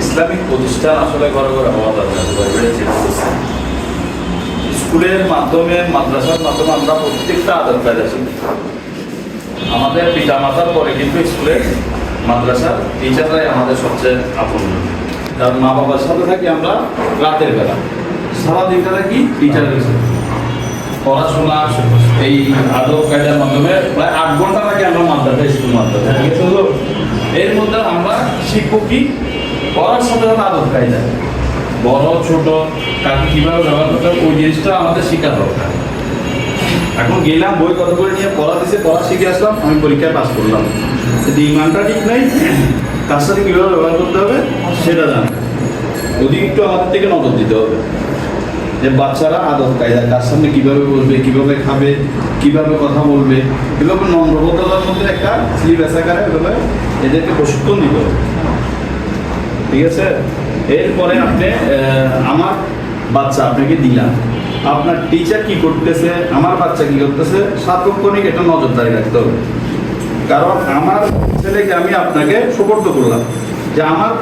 Islamic প্রতিষ্ঠান আসলে ঘরে ঘরে হওয়া দরকার। স্কুলের মাধ্যমে মাদ্রাসার মাধ্যমে আমরা প্রত্যেকটা আদর কায়দা শিখি আমাদের পিতা মাতার পরে কিন্তু স্কুলের মাদ্রাসার টিচাররাই আমাদের সবচেয়ে আপন কারণ মা বাবার সাথে থাকি আমরা রাতের বেলা সারাদিন থাকি টিচারের সাথে পড়াশোনা, এই আদব কায়দার মাধ্যমে প্রায় আট আমরা এর মধ্যে পড়ার সাথে আদব কায়দা। বড় কীভাবে ব্যবহার করতে হবে, ওই জিনিসটা দরকার। এখন গেলাম, বই কত করে নিয়ে পড়া দিছে, পড়া শিখে আসলাম, আমি পরীক্ষায় পাস করলাম। যদি ইমানটা ঠিক নেই, কার সাথে কীভাবে ব্যবহার করতে হবে, সেটা জান ওদিকে একটু আমাদের থেকে নজর দিতে হবে। যে বাচ্চারা আদব কায়দা কার সামনে কীভাবে বলবে, কীভাবে খাবে, কীভাবে কথা বলবে এভাবে নম্রবতার মধ্যে একটা সিলেবাস আকারে এভাবে এদেরকে প্রশিক্ষণ দিতে হবে। ঠিক আছে? এরপরে আপনি আমার বাচ্চা আপনাকে দিলাম। আপনার টিচার কি করতেছে, আমার বাচ্চা কি করতেছে, সার্বক্ষণিক এটা নজরদারি রাখতে হবে। কারণ আমার ছেলেকে আমি আপনাকে সুপর্দ করলাম যে আমার